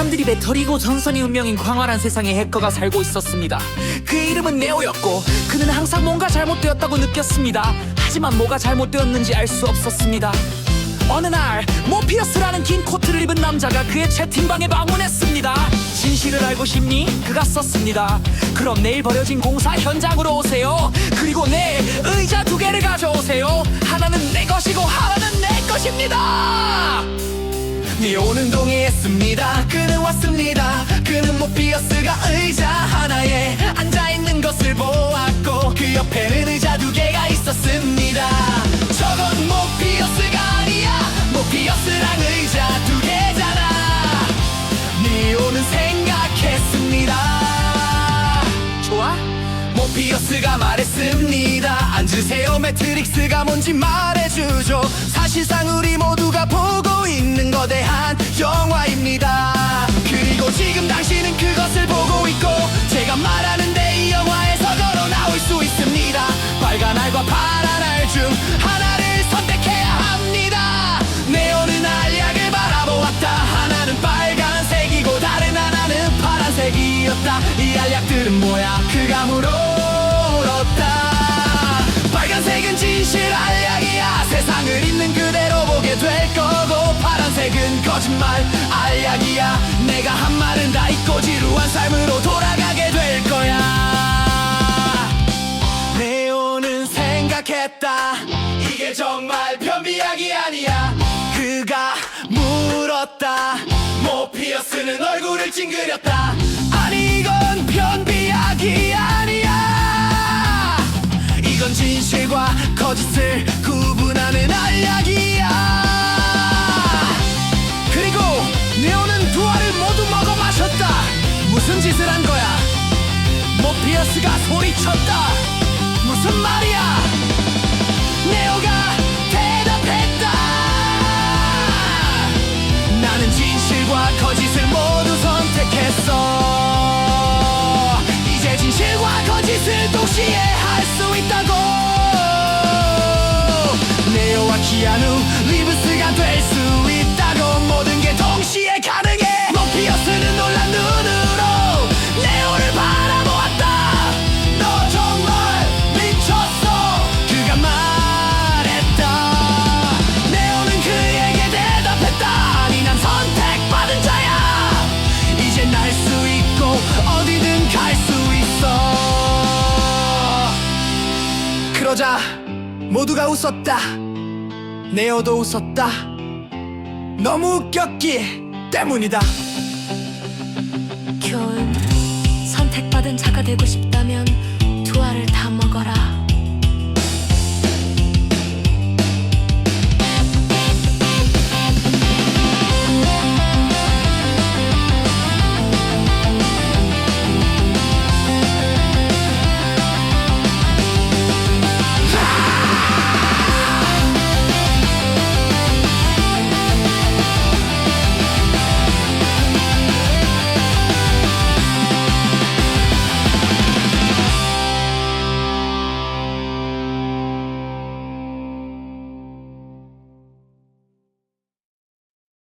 사람들이 배터리고 전선이 운명인 광활한 세상에 해커가 살고 있었습니다. 그의 이름은 네오였고 그는 항상 뭔가 잘못되었다고 느꼈습니다. 하지만 뭐가 잘못되었는지 알 수 없었습니다. 어느 날 모피어스라는 긴 코트를 입은 남자가 그의 채팅방에 방문했습니다. 진실을 알고 싶니? 그가 썼습니다. 그럼 내일 버려진 공사 현장으로 오세요. 그리고 내 의자 두 개를 가져오세요. 하나는 내 것이고 하나는 내 것입니다. 니오는 동의했습니다. 그는 왔습니다. 그는 모피어스가 의자 하나에 앉아 있는 것을 보았고 그 옆에는 의자 두 개가 있었습니다. 저건 모피어스가 아니야. 모피어스랑 의자 두 개잖아. 니오는 생각했습니다. 좋아? 모피어스가 말했습니다. 앉으세요, 매트릭스가 뭔지 말해주죠. 사실상 우리 모두가 보고 있는 거대 그가 물었다. 빨간색은 진실 알약이야. 세상을 있는 그대로 보게 될 거고 파란색은 거짓말 알약이야. 내가 한 말은 다 잊고 지루한 삶으로 돌아가게 될 거야. 네오는 생각했다 이게 정말 변비약이 아니야 그가 물었다 모 피어스는 얼굴을 찡그렸다 모피어스가 소리쳤다. 무슨 말이야? 네오가 대답했다. 나는 진실과 거짓을 모두 선택했어. 이제 진실과 거짓을 동시에 할 수 있다고. 네오와 키아누 그러자 모두가 웃었다. 네오도 웃었다. 너무 웃겼기 때문이다. 교훈 선택받은 자가 되고 싶다면